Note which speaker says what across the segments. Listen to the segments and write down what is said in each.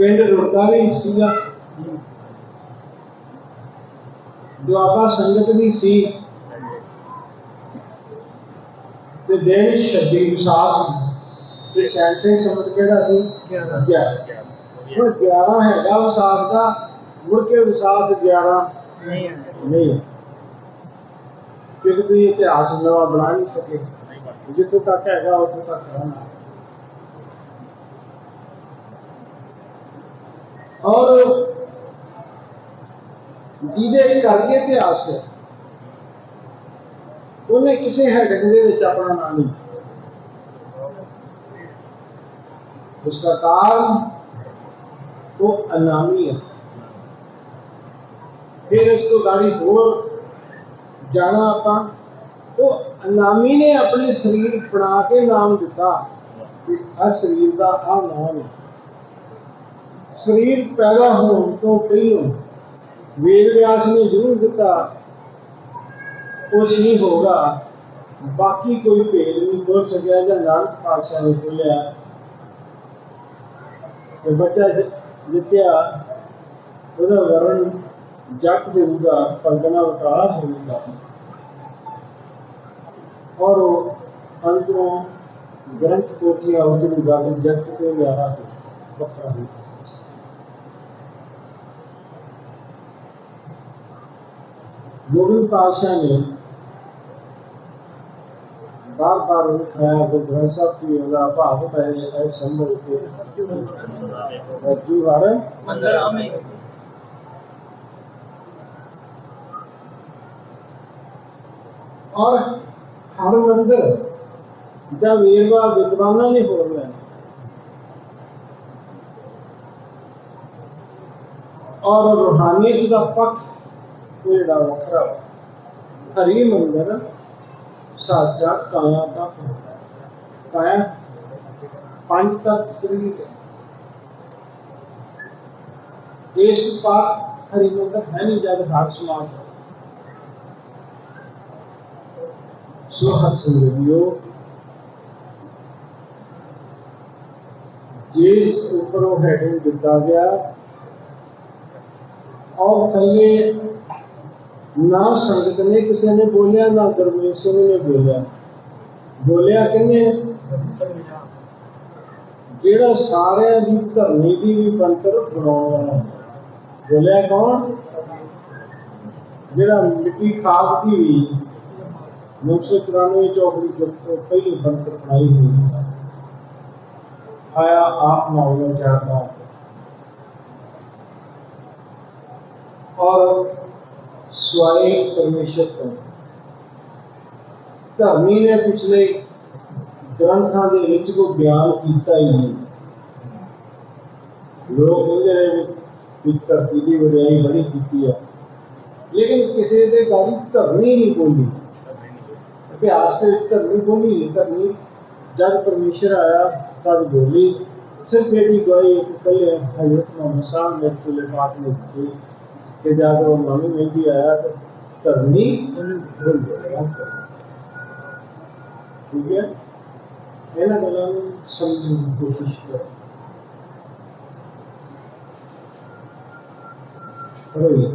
Speaker 1: ਪਿੰਡ ਰੋਟਾ ਵੀ ਸੀਗਾ ਦੁਆਬਾ ਸੰਗਤ ਵੀ ਸੀ ਤੇ ਦਿਨ ਛੱਡੀ ਵਿਸਾਖ ਸੀ ਤੇ ਸੈਂਟੇ ਸੰਮਤ ਕਿਹੜਾ ਸੀ 11 ਹੁਣ 11 ਹੈਗਾ ਵਿਸਾਖ ਦਾ ਮੁੜ ਕੇ ਵਿਸਾਖ 11
Speaker 2: ਨਹੀਂ
Speaker 1: ਨਹੀਂ ਕਿਉਂਕਿ ਤੁਸੀਂ ਇਤਿਹਾਸ ਨਵਾਂ ਬਣਾ ਨਹੀਂ ਸਕੇ ਜਿੱਥੋਂ ਤੱਕ ਹੈਗਾ ਉੱਥੋਂ ਤੱਕ ਰਹਿਣਾ ਔਰ ਜਿਹਦੇ ਕਰਕੇ ਇਤਿਹਾਸ ਹੈ ਉਹਨੇ ਕਿਸੇ ਹੈਡਿੰਗ ਦੇ ਵਿੱਚ ਆਪਣਾ ਨਾਮ ਨਹੀਂ ਉਸਦਾ ਕਾਰਨ ਉਹ ਅਨਾਮੀ ਹੈ ਫਿਰ ਉਸ ਤੋਂ ਗਾੜੀ ਹੋਰ ਜਾਣਾ ਆਪਾਂ ਉਹ ਅਨਾਮੀ ਨੇ ਆਪਣੇ ਸਰੀਰ ਬਣਾ ਕੇ ਨਾਮ ਦਿੱਤਾ ਕਿ ਆ ਸਰੀਰ ਦਾ ਆ ਨਾਮ ਹੈ ਸਰੀਰ ਪੈਦਾ ਹੋਣ ਤੋਂ ਪਹਿਲਾਂ ਵੇਦ ਵਿਆਸ ਨੇ ਜ਼ਰੂਰ ਦਿੱਤਾ ਕੁਛ ਨਹੀਂ ਹੋਗਾ ਬਾਕੀ ਕੋਈ ਭੇਦ ਨਹੀਂ ਬੋਲ ਸਕਿਆ ਜਾਂ ਨਾਨਕ ਪਾਤਸ਼ਾਹ ਨੇ ਬੋਲਿਆ ਤੇ ਬੱਚਾ ਜਿ- ਜਿੱਤਿਆ ਉਹਦਾ ਵਰਨ ਜੱਟ ਦੇਊਗਾ ਪੰਗਨਾ ਉਤਾਰ ਹੋਊਗਾ ਔਰ ਉਹ ਅੰਦਰੋਂ ਗ੍ਰੰਥ ਕੋਠੀਆਂ ਉਜੜੂਗਾ ਤੇ ਜੱਟ ਤੇ ਵਿਆਹ ਤੇ ਵੱਖਰਾ ਹੋਊਗਾ गोविंद पातशाह ने बार बार उठाया तो ग्रह साहब की योजना भाव पहले संभव के और हर मंदिर
Speaker 2: जब एक
Speaker 1: बार विद्वाना नहीं हो रहे और रूहानियत का पक्ष ਲੈਣਾ ਔਰ ਰੂਹਾਨੀਅਤ ਦਾ ਪੱਖ ਉਹ ਜਿਹੜਾ ਵੱਖਰਾ ਵਾ। ਹਰੀ ਮੰਦਰ ਸਾਚਾ ਕਾਇਆ ਦਾ ਹੁੰਦਾ ਹੈ। ਕਾਇਆ ਪੰਜ ਤੱਤ ਸਰੀਰ ਹੈ ਇਸ ਪਾਕ ਹਰੀ ਮੰਦਰ ਹੈ ਨਹੀਂ ਜਦ ਹਰ ਸਮਾਜ ਹੈ ਸੋ ਹਰ ਸੰਗਿਓ ਜਿਸ ਉੱਪਰ ਉਹ ਹੈਡਿੰਗ ਦਿੱਤਾ ਗਿਆ ਔਰ ਥੱਲੇ ਨਾ ਸੰਗਤ ਨੇ ਕਿਸੇ ਨੇ ਬੋਲਿਆ ਨਾ ਦਰਵੇਸ਼ ਨੇ ਬੋਲਿਆ ਬੋਲਿਆ ਕਿੰਨੇ ਜਿਹੜਾ ਸਾਰਿਆਂ ਦੀ ਧਰਨੀ ਦੀ ਵੀ ਬੰਤਰ ਬਣਾਉਣ ਵਾਲਾ ਹੈ। ਬੋਲਿਆ ਕੌਣ ਜਿਹੜਾ ਮਿੱਟੀ ਖਾਕ ਦੀ ਵੀ 994 ਚੌਕੜੀ ਤੋਂ ਪਹਿਲੀ ਬੰਤਰ ਬਣਾਈ ਹੋਈ ਹੈ ਆਇਆ ਆਪ ਮਾਉਣਾ ਚਾਹਤਾ और स्वयं परमेश्वर को ਧਰਮੀ ਨੇ ਪਿਛਲੇ ਗ੍ਰੰਥਾਂ ਦੇ ਵਿੱਚ ਕੋਈ ਬਿਆਨ ਕੀਤਾ ਹੀ ਨਹੀਂ ਲੋਕ ਕਹਿੰਦੇ ਨੇ ਵੀ ਧਰਤੀ ਦੀ ਵਡਿਆਈ ਬੜੀ ਕੀਤੀ ਆ ਲੇਕਿਨ ਕਿਸੇ ਦੇ ਗਾੜੀ ਧਰਮੀ ਨਹੀਂ ਬੋਲੀ ਇਤਿਹਾਸ ਦੇ ਵਿੱਚ ਧਰਮੀ ਬੋਲੀ ਨਹੀਂ ਧਰਮੀ ਜਦ ਪਰਮੇਸ਼ਰ ਆਇਆ ਤਦ ਬੋਲੀ ਸਿਰਫ ਇਹਦੀ ਗਵਾਹੀ ਇੱਕ ਕੱਲੇ ਹਜ਼ਰਤ ਮੁਹੰਮਦ ਸਾਹਿਬ ਨੇ ਰਸੂਲ ਪਾਕ ਨੇ कि जाकर वो मामी में भी आया तो करनी भूल ठीक है पहला कलाम समझने की कोशिश करो करो ये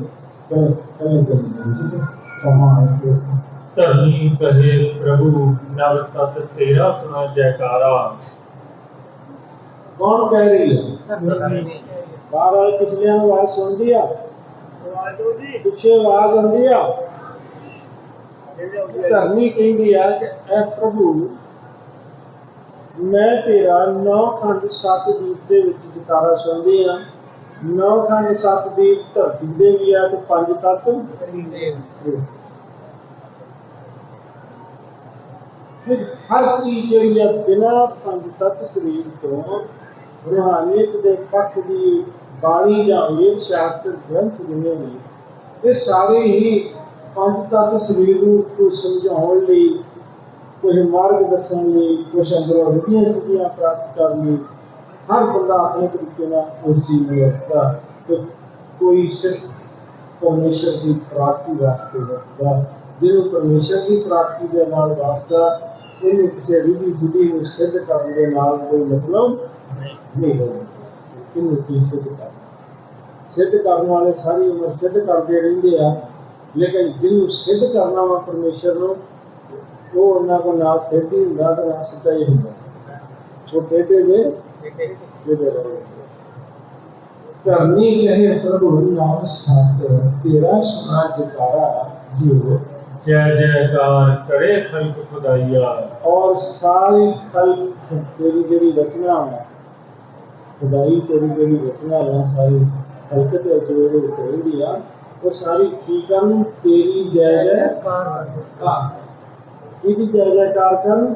Speaker 1: करो पहले करना ठीक है कमाए
Speaker 3: देखो तरनी कहे प्रभु नव सत तेरा सुना
Speaker 1: जयकारा कौन कह रही है बहरहाल पिछले हम आज सुन दिया ਪਿੱਛੇ ਆਵਾਜ਼ ਆਉਂਦੀ ਆ। ਧਰਮੀ ਕਹਿੰਦੀ ਆ ਕਿ, ਐ ਪ੍ਰਭੂ, ਮੈਂ ਤੇਰਾ ਨੌ ਖੰਡ ਸੱਤ ਦੀਪ ਦੇ ਵਿੱਚ ਜਕਾਰਾ ਸੁਣਦੀ ਆ। ਨੌ ਖੰਡ ਸੱਤ ਦੀਪ ਧਰਤੀ ਦੇ ਵੀ ਆ ਤੇ ਪੰਜ ਤੱਤ ਫਿਰ ਹਰ ਚੀਜ਼ ਜਿਹੜੀ ਆ ਬਿਨਾ ਪੰਜ ਤੱਤ ਸਰੀਰ ਤੋਂ, ਰੂਹਾਨੀਅਤ ਦੇ ਪੱਖ ਦੀ ਬਾਣੀ ਜਾਂ ਵੇਦ ਸ਼ਾਸਤਰ ਗ੍ਰੰਥ ਜਿੰਨੇ ਨੇ ਇਹ ਸਾਰੇ ਹੀ ਪੰਜ ਤੱਤ ਸਰੀਰ ਨੂੰ ਕੋਈ ਸਮਝਾਉਣ ਲਈ ਕੋਈ ਮਾਰਗ ਦੱਸਣ ਲਈ ਕੁਝ ਅੰਦਰੋਂ ਰੁਕੀਆਂ ਸਿੱਧੀਆਂ ਪ੍ਰਾਪਤ ਕਰਨ ਲਈ ਹਰ ਬੰਦਾ ਆਪਣੇ ਤਰੀਕੇ ਨਾਲ ਉਸ ਚੀਜ਼ ਨੂੰ ਵਰਤਦਾ ਤੇ ਕੋਈ ਸਿਰਫ ਪਰਮੇਸ਼ਰ ਦੀ ਪ੍ਰਾਪਤੀ ਵਾਸਤੇ ਵਰਤਦਾ ਜਿਹਨੂੰ ਪਰਮੇਸ਼ਰ ਦੀ ਪ੍ਰਾਪਤੀ ਦੇ ਨਾਲ ਵਾਸਤਾ ਇਹਨੂੰ ਕਿਸੇ ਰਿਧੀ ਸਿੱਧੀ ਨੂੰ ਸਿੱਧ ਕਰਨ ਦੇ ਨਾਲ ਕੋਈ ਮਤਲਬ ਨਹੀਂ ਹੋਣਾ ਇਹਨੂੰ ਕੀ ਸਿੱਧ ਕਰਨਾ ਸਿੱਧ ਕਰਨ ਵਾਲੇ ਸਾਰੀ ਉਮਰ ਸਿੱਧ ਕਰਦੇ ਰਹਿੰਦੇ ਆ ਲੇਕਿਨ ਜਿਹਨੂੰ ਸਿੱਧ ਕਰਨਾ ਵਾ ਪਰਮੇਸ਼ਰ ਨੂੰ ਉਹ ਉਹਨਾਂ ਕੋਲ ਨਾ ਸਿੱਧ ਹੀ ਹੁੰਦਾ ਤੇ ਨਾ ਸਿੱਧਾ ਹੀ ਹੁੰਦਾ ਉਹ ਟੇਢੇ ਦੇ ਟੇਢੇ ਰਹੇ ਕਰਨੀ ਕਹੇ ਪ੍ਰਭੂ ਨਾਮ ਸਾਥ ਤੇਰਾ ਸੁਨਾ ਜਕਾਰਾ ਜੀਵ
Speaker 3: ਜੈ ਜੈਕਾਰ ਕਰੇ ਖਲਕ ਖੁਦਾਈਆ
Speaker 1: ਔਰ ਸਾਰੀ ਖਲਕ ਤੇਰੀ ਜਿਹੜੀ ਰਚਨਾ ਹੈ ਖੁਦਾਈ ਤੇਰੀ ਜਿਹੜੀ ਰਚਨਾ ਹੈ ਸਾਰੀ ਖਲਕ ਤੇ ਜਿਹੜੇ ਹੋਈ ਆ ਉਹ ਸਾਰੀ ਠੀਕਾਂ ਨੂੰ ਤੇਰੀ ਜੈ ਜੈ ਕਾਰ। ਇਹਦੀ ਜੈ ਜੈਕਾਰ ਕਰਨ?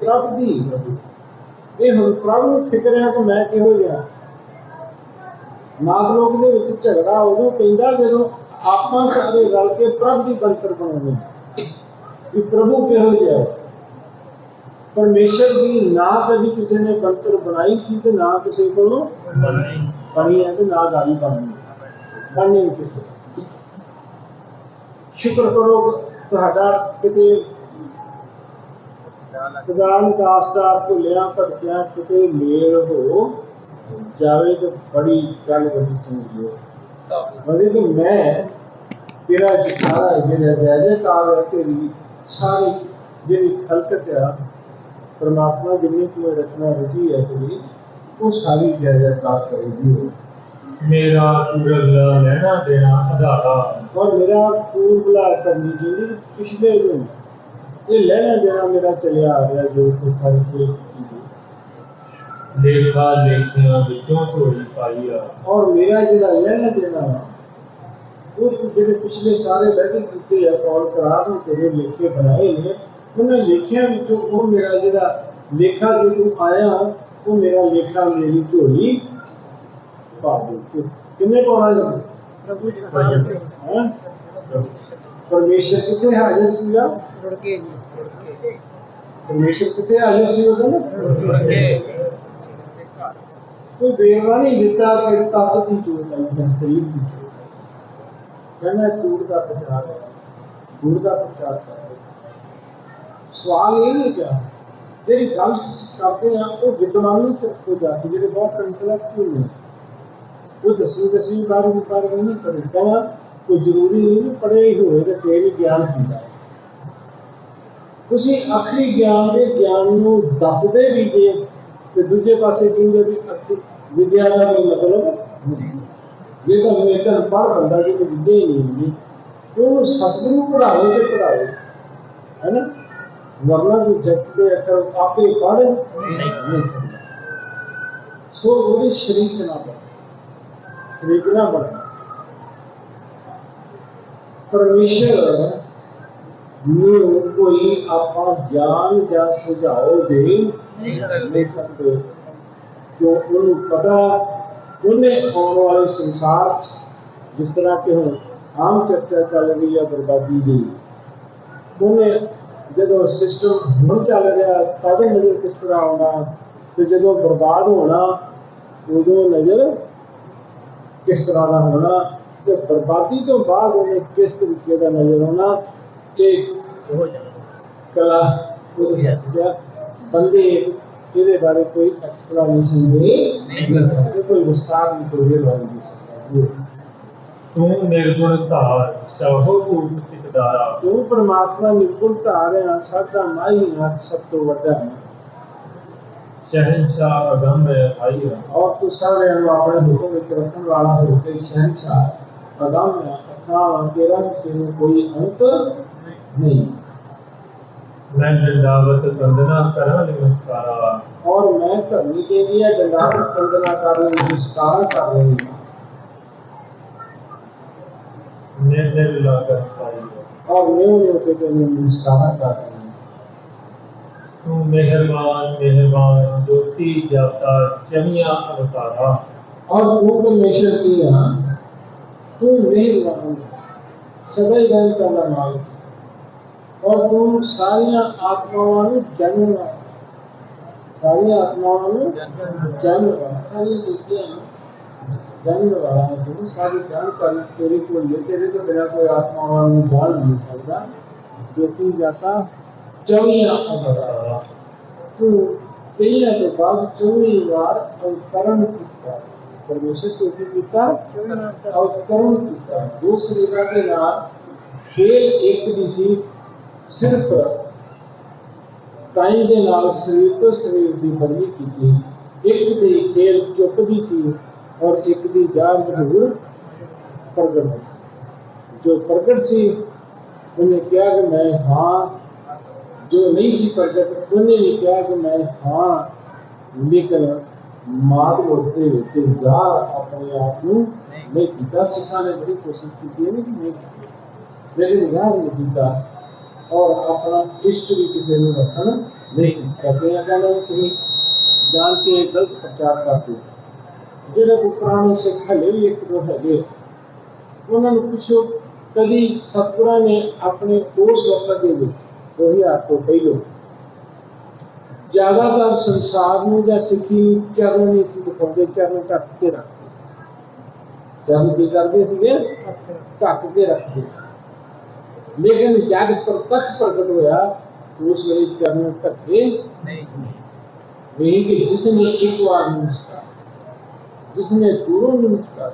Speaker 1: ਪ੍ਰਭ ਦੀ। ਇਹ ਹੁਣ ਪ੍ਰਭ ਨੂੰ ਫਿਕਰ ਹੈ ਕਿ ਮੈਂ ਕਿਹੋ ਜਿਹਾ। ਨਾਗ ਲੋਕ ਦੇ ਵਿੱਚ ਝਗੜਾ ਉਦੋਂ ਪੈਂਦਾ ਜਦੋਂ ਆਪਾਂ ਸਾਰੇ ਰਲ ਕੇ ਪ੍ਰਭ ਦੀ ਬੰਤਰ ਬਣਾਉਂਦੇ ਕਿ ਪ੍ਰਭੂ ਕਿਹੋ ਜਿਹਾ ਹੈ? ਪਰਮੇਸ਼ਰ ਦੀ ਨਾ ਕਦੀ ਕਿਸੇ ਨੇ ਬੰਤਰ ਬਣਾਈ ਸੀ ਤੇ ਨਾ ਕਿਸੇ ਕੋਲੋਂ ਬਣੀ ਹੈ ਤੇ ਨਾ ਗਾਲੀ ਬਣਨੀ ਬਣਨੀ ਨਹੀਂ ਕਿਸੇ ਸ਼ੁਕਰ ਕਰੋ ਤੁਹਾਡਾ ਕਿਤੇ ਖੁਦਾਨ ਕਾਸਦਾਰ ਭੁੱਲਿਆ ਭਟਕਿਆ ਕਿਤੇ ਮੇਲ ਹੋ ਜਾਵੇ ਤੇ ਬੜੀ ਗੱਲ ਵੱਡੀ ਸਮਝਿਓ ਬੜੇ ਕਿ ਮੈਂ ਤੇਰਾ ਜਿਖਾਰਾ ਜਿਹੜਾ ਜੈ ਜੈਕਾਰ ਹੈ ਤੇਰੀ ਸਾਰੀ ਜਿਹੜੀ ਖਲਕਤ ਆ परमात्मा जिन्हें तुम्हें रचना रची है तेरी वो सारी जायदाद प्राप्त करेगी।
Speaker 3: हो मेरा पूर्वला लेना देना
Speaker 1: अदारा और मेरा पूर्वला करनी चाहिए पिछले दिन ये लेना देना मेरा चले आ गया जो कुछ सारी
Speaker 3: चीज़ देखा देखना लेखिया को ही
Speaker 1: पाया और मेरा जरा लेना देना उस जिन्हें पिछले सारे बैठे कितने या कॉल करार में तेरे लिखे बनाए हैं ਉਹਨਾਂ ਲੇਖਿਆਂ ਵਿੱਚੋਂ ਉਹ ਮੇਰਾ ਜਿਹੜਾ ਲੇਖਾ ਜੋ ਤੂੰ ਆਇਆ ਉਹ ਮੇਰਾ ਲੇਖਾ ਮੇਰੀ ਝੋਲੀ ਪਾ ਦੇ ਕਿੰਨੇ ਪਾਉਣਾ ਹੈ
Speaker 2: ਪ੍ਰਭੂ ਜੀ
Speaker 1: ਹੈਂ? ਪਰਮੇਸ਼ਰ ਕਿੱਥੇ ਹਾਜ਼ਰ ਸੀਗਾ
Speaker 2: ਮੁੜ ਕੇ ਜੀ ਮੁੜ ਕੇ
Speaker 1: ਪਰਮੇਸ਼ਰ ਕਿੱਥੇ ਹਾਜ਼ਰ ਸੀ ਉਹਦਾ ਨਾ
Speaker 2: ਮੁੜ ਕੇ
Speaker 1: ਕੋਈ ਬੇਰਵਾ ਨਹੀਂ ਦਿੱਤਾ ਕਿ ਤਾਕਤ ਦੀ ਚੋਟ ਆਈ ਹੈ ਸਰੀਰ ਦੀ ਚੋਟ ਕਹਿੰਦਾ ਕੂੜ ਦਾ ਪ੍ਰਚਾਰ ਹੈ ਕੂੜ ਦਾ ਪ੍ਰਚਾਰ ਕਰ ਸਵਾਲ ਇਹ ਨਹੀਂ ਕਿਹਾ ਜਿਹੜੀ ਗੱਲ ਕਰਦੇ ਆ, ਉਹ ਵਿਦਵਾਨਾਂ ਚ ਹੋ ਜਾਂਦੀ ਜਿਹੜੇ ਬਹੁਤ ਇੰਟੈਲੈਕਚੁਅਲ ਨੇ, ਉਹ ਦਸਵੀਂ ਦਸਵੀਂ ਬਾਰਵੀਂ ਬਾਰਵੀਂ ਨਹੀਂ ਪੜ੍ਹੇ। ਕਹਿੰਦਾ, ਕੋਈ ਜ਼ਰੂਰੀ ਨਹੀਂ ਪੜ੍ਹੇ ਹੀ ਹੋਏ ਤੇ ਫੇਰ ਹੀ ਗਿਆਨ ਹੁੰਦਾ ਹੈ। ਤੁਸੀਂ ਆਖਰੀ ਗਿਆਨ ਦੇ ਗਿਆਨ ਨੂੰ ਦੱਸਦੇ ਵੀ ਜੇ ਤੇ ਦੂਜੇ ਪਾਸੇ ਕਹਿੰਦੇ ਵੀ ਅਖਰੀ ਵਿਦਿਆ ਦਾ ਕੋਈ ਮਤਲਬ ਨਹੀਂ। ਜੇ ਤਾਂ ਪੜ੍ਹ ਬੰਦਾ ਜੇ ਕੋਈ ਵਿਦਿਆ ਹੀ ਨਹੀਂ ਹੁੰਦੀ ਉਹ ਸਤਿਗੁਰੂ ਨੂੰ ਪੜ੍ਹਾਵੇ ਤੇ ਪੜ੍ਹਾਵੇ। ਹੈ ਨਾ? ਵਰਨਾ ਜੋ ਜਗਤ ਦੇ ਅੱਖਰ ਆਪੇ ਪੜ੍ਹ ਨਹੀਂ ਸਕਦਾ ਸੋ ਉਹਦੇ ਸ਼ਰੀਕ ਨਾ ਬਣ ਸ਼ਰੀਕ ਨਾ ਬਣ ਪਰਮੇਸ਼ਰ ਨੂੰ ਕੋਈ ਆਪਾਂ ਗਿਆਨ ਜਾਂ ਸੁਝਾਅ ਦੇ
Speaker 2: ਨਹੀਂ ਸਕਦੇ।
Speaker 1: ਨਹੀਂ ਸਕਦੇ ਜੋ ਉਹਨੂੰ ਪਤਾ ਉਹਨੇ ਆਉਣ ਵਾਲੇ ਸੰਸਾਰ 'ਚ ਜਿਸ ਤਰ੍ਹਾਂ ਕਿ ਹੁਣ ਆਮ ਚਰਚਾ ਚੱਲ ਰਹੀ ਹੈ ਬਰਬਾਦੀ ਦੀ ਉਹਨੇ ਜਦੋਂ ਸਿਸਟਮ ਹੁਣ ਚੱਲ ਰਿਹਾ ਤਦ ਨਜ਼ਰ ਕਿਸ ਤਰ੍ਹਾਂ ਆਉਣਾ ਤੇ ਜਦੋਂ ਬਰਬਾਦ ਹੋਣਾ ਉਦੋਂ ਨਜ਼ਰ ਕਿਸ ਤਰ੍ਹਾਂ ਦਾ ਹੋਣਾ ਤੇ ਬਰਬਾਦੀ ਤੋਂ ਬਾਅਦ ਉਹਨੇ ਕਿਸ ਤਰੀਕੇ ਦਾ ਨਜ਼ਰ ਆਉਣਾ ਇਹ
Speaker 2: ਹੋ ਜਾਣਾ।
Speaker 1: ਕਲਾ ਹੱਥ ਦਾ ਬੰਦੇ ਇਹਦੇ ਬਾਰੇ ਕੋਈ ਐਕਸਪਲੇਨੇਸ਼ਨ ਦੇ ਨਹੀਂ ਸਕਦੇ ਕੋਈ ਵਿਸਤਾਰ ਨਹੀਂ ਕੋਈ ਬਾਰੇ ਨਹੀਂ। ਸਕਦਾ
Speaker 3: ਤੂੰ ਨਿਰਗੁਣ ਧਾਰ ਸਭੋ ਭੂਤ ਸਿਕਦਾਰਾ
Speaker 1: ਤੂੰ ਪਰਮਾਤਮਾ ਨਿਰਗੁਣ ਧਾਰ ਹੈ ਸਾਡਾ ਮਾਈ ਨਾਥ ਸਭ ਤੋਂ ਵੱਡਾ ਹੈ
Speaker 3: ਸ਼ਹਿਨਸ਼ਾਹ ਅਗੰਮ ਅਥਾਈ
Speaker 1: ਔਰ ਤੂੰ ਸਾਰਿਆਂ ਨੂੰ ਆਪਣੇ ਹੁਕਮ ਵਿੱਚ ਰੱਖਣ ਵਾਲਾ ਹੋ ਕੇ ਸ਼ਹਿਨਸ਼ਾਹ ਅਦਮ ਹੈ ਅਥਾ ਤੇਰਾ ਕਿਸੇ ਨੂੰ ਕੋਈ ਅੰਤ ਨਹੀਂ
Speaker 3: ਮੈਂ ਦੰਡਾਵਤ ਵੰਦਨਾ ਕਰਾਂ ਨਮਸਕਾਰਾ
Speaker 1: ਔਰ ਮੈਂ ਧਰਨੀ ਦੇ लिए दंडावत वंदना कर रही हूँ नमस्कार कर रही हूँ
Speaker 3: निर्णय लाकर
Speaker 1: और मेरे के लिए मुस्काना करते हैं
Speaker 3: तू मेहरबान मेहरबान ज्योति जाता जमिया अवतारा
Speaker 1: और उपनिषद की यहाँ तू मेहरबान सभी गैर का मालिक और तुम सारिया आत्माओं जन्म सारी आत्माओं जन्म सारी लिखिया जानी वाला सारी को लेते रहे तो कोई आत्मा और नहीं सकता। जो कि जाता चौवी आत्मा तो बाद बार किया परमेश्वर तो भी पिता किया दूसरे का के नाम फिर एक दिशी सिर्फ़ ताई के शरीर तो शरीर की बदली की थी। एक दिन खेल चुप दी सी और एक भी जान ज़रूर प्रगट हो। जो प्रगट सी, उन्हें क्या कि मैं हाँ जो नहीं सी प्रगट, उन्हें भी किया कि मैं हाँ लेकिन मात बोलते हुए जार अपने आप को मैं गीता सिखाने बड़ी कोशिश की थी, लेकिन मैं लेकिन याद नहीं गीता और अपना इष्ट भी किसी ने रखना नहीं सीखा कहीं अगर कहीं जान के गलत प्रचार करते हैं। ਜਿਹੜੇ ਕੋ ਪੁਰਾਣੇ ਸਿੱਖ ਹਲੇ ਵੀ ਇੱਕ ਦੋ ਹੈਗੇ ਉਹਨਾਂ ਨੂੰ ਪੁੱਛੋ ਕਦੀ ਸਤਿਗੁਰਾਂ ਨੇ ਆਪਣੇ ਉਸ ਵਕਤ ਦੇ ਵਿੱਚ 2000 ਤੋਂ ਪਹਿਲੋਂ ਜ਼ਿਆਦਾਤਰ ਸੰਸਾਰ ਨੂੰ ਜਾਂ ਸਿੱਖੀ ਨੂੰ ਚਰਨ ਨਹੀਂ ਸੀ ਦਿਖਾਉਂਦੇ ਚਰਨ ਢੱਕ ਕੇ ਰੱਖਦੇ ਸੀ। ਚਰਨ ਕੀ ਕਰਦੇ ਸੀਗੇ ਢੱਕ ਕੇ ਰੱਖਦੇ ਸੀ। ਲੇਕਿਨ ਜਦ ਪ੍ਰਤੱਖ ਪ੍ਰਗਟ ਹੋਇਆ ਉਸ ਵੇਲੇ ਚਰਨ ਢੱਕੇ
Speaker 2: नहीं
Speaker 1: ਨਹੀਂ ਕਿ ਜਿਸਨੇ ਇੱਕ ਵਾਰ ਨਮਸਕਾਰ ਜਿਸਨੇ ਦੂਰੋਂ ਨਮਸਕਾਰ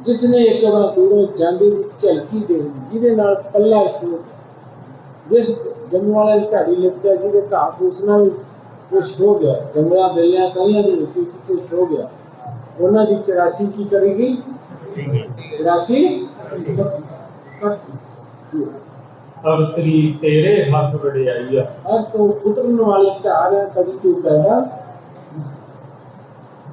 Speaker 1: ਜਿਸਨੇ ਇੱਕ ਵਾਰ ਦੂਰੋਂ ਜਾਂਦੇ ਦੀ ਝਲਕੀ ਦੇ ਜਿਹਦੇ ਨਾਲ ਪੱਲਾ ਸ਼ੁਰੂ ਜਿਸ ਜੰਮੂ ਵਾਲੇ ਦੀ ਢਾਡੀ ਲਿਪਟਿਆ ਜਿਹਦੇ ਘਾਹ ਫੂਸਣਾ ਵੀ ਕੁਛ ਹੋ ਗਿਆ ਜੰਗਲਾਂ ਬੇਲੀਆਂ ਕਈਆਂ ਦੇ ਵਿੱਚ ਵੀ ਕੁਛ ਹੋ ਗਿਆ ਉਹਨਾਂ ਦੀ 84 ਕੀ ਕਰੇਗੀ 84
Speaker 3: ਅਵਤਰੀ ਤੇਰੇ ਹੱਥ ਵਡਿਆਈ ਆ
Speaker 1: अब तो उतरने वाली कार है कभी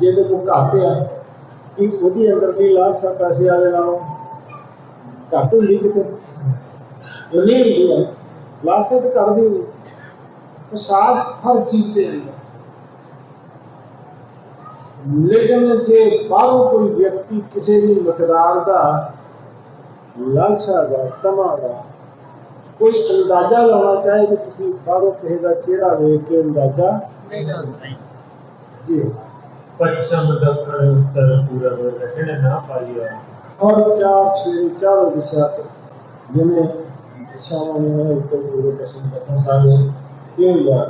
Speaker 1: ਜੇ ਕੋ ਘੱਟ ਆ ਕਿ ਉਹਦੀ ਅੰਦਰ ਦੀ ਲਾਲਸਾ ਪੈਸੇ ਵਾਲੇ ਨਾਲੋਂ ਘੱਟ ਹੁੰਦੀ ਕਿਤੇ ਉਹ ਨਹੀਂ ਹੁੰਦੀ ਹੈ ਲਾਲਸਾ ਤਾਂ ਕਰਦੀ ਨਹੀਂ ਪ੍ਰਸਾਦ ਹਰ ਚੀਜ਼ ਦੇ ਅੰਦਰ ਲੇਕਿਨ ਜੇ ਬਾਹਰੋਂ ਕੋਈ ਵਿਅਕਤੀ ਕਿਸੇ ਵੀ ਮਕਦਾਰ ਦਾ ਲਾਲਸਾ ਦਾ ਤਮਾ ਦਾ ਕੋਈ ਅੰਦਾਜ਼ਾ ਲਾਉਣਾ ਚਾਹੇ ਤਾਂ ਤੁਸੀਂ ਬਾਹਰੋਂ ਕਿਸੇ ਦਾ ਚਿਹਰਾ ਵੇਖ ਕੇ ਅੰਦਾਜ਼ਾ
Speaker 2: नहीं
Speaker 3: पश्चिम दक्षिण उत्तर पूर्व दक्षिण ना पाई
Speaker 1: और चार छह चार दिशा जिन्हें दिशाओं में उत्तर पूर्व पश्चिम दक्षिण सारे तीन बार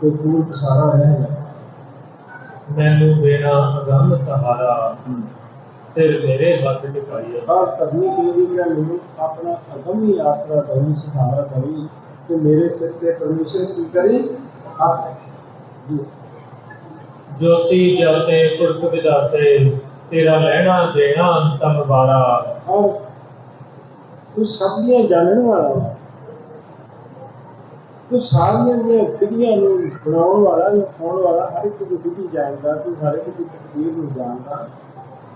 Speaker 1: तो पूर्व सारा है
Speaker 3: ना? मैनू मेरा अगम सहारा। हम्म। सिर मेरे हथ है
Speaker 1: और करने के लिए मैं मैंने अपना ही यात्रा धर्म सहारा करी तो मेरे सिर पे परमिशन की करी। आप जी।
Speaker 3: ਜੋਤੀ ਜਗਤੇ ਪੁਰਖ ਵਿਦਾਤੇ ਤੇਰਾ ਲੈਣਾ ਦੇਣਾ ਅੰਤਮ ਵਾਰਾ।
Speaker 1: ਔਰ ਤੂੰ ਸਭ ਦੀਆਂ ਜਾਣਨ ਵਾਲਾ ਤੂੰ ਸਾਰੀਆਂ ਦੀਆਂ ਵਿਧੀਆਂ ਨੂੰ ਬਣਾਉਣ ਵਾਲਾ, ਲਿਖਾਉਣ ਵਾਲਾ, ਹਰ ਇੱਕ ਦੀ ਵਿਧੀ ਜਾਣਦਾ, ਤੂੰ ਹਰ ਇੱਕ ਦੀ ਤਕਦੀਰ ਨੂੰ ਜਾਣਦਾ,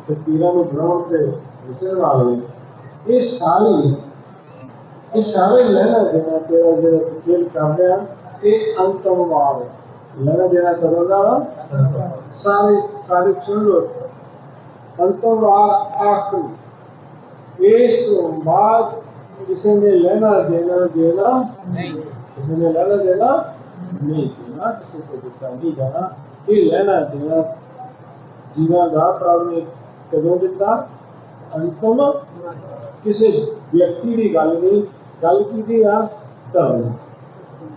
Speaker 1: ਤਕਦੀਰਾਂ ਨੂੰ ਬਣਾਉਣ ਤੇ ਵਿਚਰ ਵਾਲੇ ਇਹ ਸਾਰੀ, ਇਹ ਸਾਰੇ ਲੈਣਾ ਦੇਣਾ ਤੇਰਾ ਜਿਹੜਾ ਖੇਲ ਕਰ ਰਿਹਾ, ਇਹ ਅੰਤਮ ਵਾਰ ਹੈ લેવા દેના કરોડા સારી સારી ચૂંડો અંતો આ આખરી એસ તો બાદ किसी ने लेना देना देना।
Speaker 2: नहीं।
Speaker 1: किसी ने लेना देना। नहीं देना किसी को देता नहीं जाना ये लेना देना। जीवन का प्रभु ने कदों दिता। अंतम किसी व्यक्ति की गल नहीं। गल की थी यार? तब।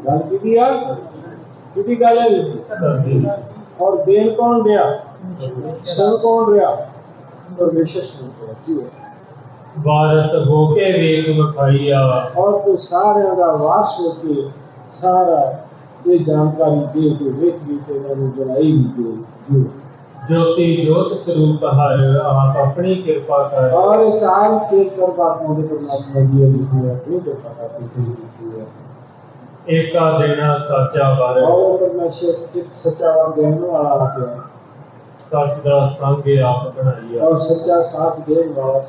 Speaker 1: गल की थी यार? ਹੈ
Speaker 3: ਧਰਤੀ।
Speaker 1: ਔਰ ਦੇਣ ਕੌਣ ਦਿਆ ਸੁਣ ਕੌਣ ਰਿਹਾ ਪਰਮੇਸ਼ਰ ਸੁਣ ਰਿਹਾ ਜੀ
Speaker 3: ਵਾਰਸ ਹੋ ਕੇ ਵੇਖ ਵਿਖਾਈਆ
Speaker 1: ਔਰ ਤੂੰ ਸਾਰਿਆਂ ਦਾ ਵਾਰਸ ਹੋ ਕੇ ਸਾਰਾ ਇਹ ਜਾਣਕਾਰੀ ਦੇ ਕੇ ਵੇਖ ਵੀ ਤੇ ਇਹਨਾਂ ਨੂੰ ਜਨਾਈ ਵੀ ਦੇ ਜੀ
Speaker 3: ਜੋਤੀ ਜੋਤ ਸਰੂਪ ਹਰ ਆਪ ਆਪਣੀ ਕਿਰਪਾ ਕਰ
Speaker 1: और ये सारी के सर्वात्मा के परमात्मा जी है जिसने अपनी जो पता की है
Speaker 3: ਏਕਾ ਦੇਣਾ ਸਾਚਾ
Speaker 1: ਬਾਰੇ ਉਹ ਪਰਮੇਸ਼ਰ ਇੱਕ ਸੱਚਾ ਦੇਣ ਵਾਲਾ ਹੈ
Speaker 3: ਸੱਚ ਦਾ ਸੰਗ ਆਪ ਬਣਾਈਆ।
Speaker 1: ਔਰ ਸੱਚਾ ਸਾਥ ਦੇਣ ਵਾਲਾ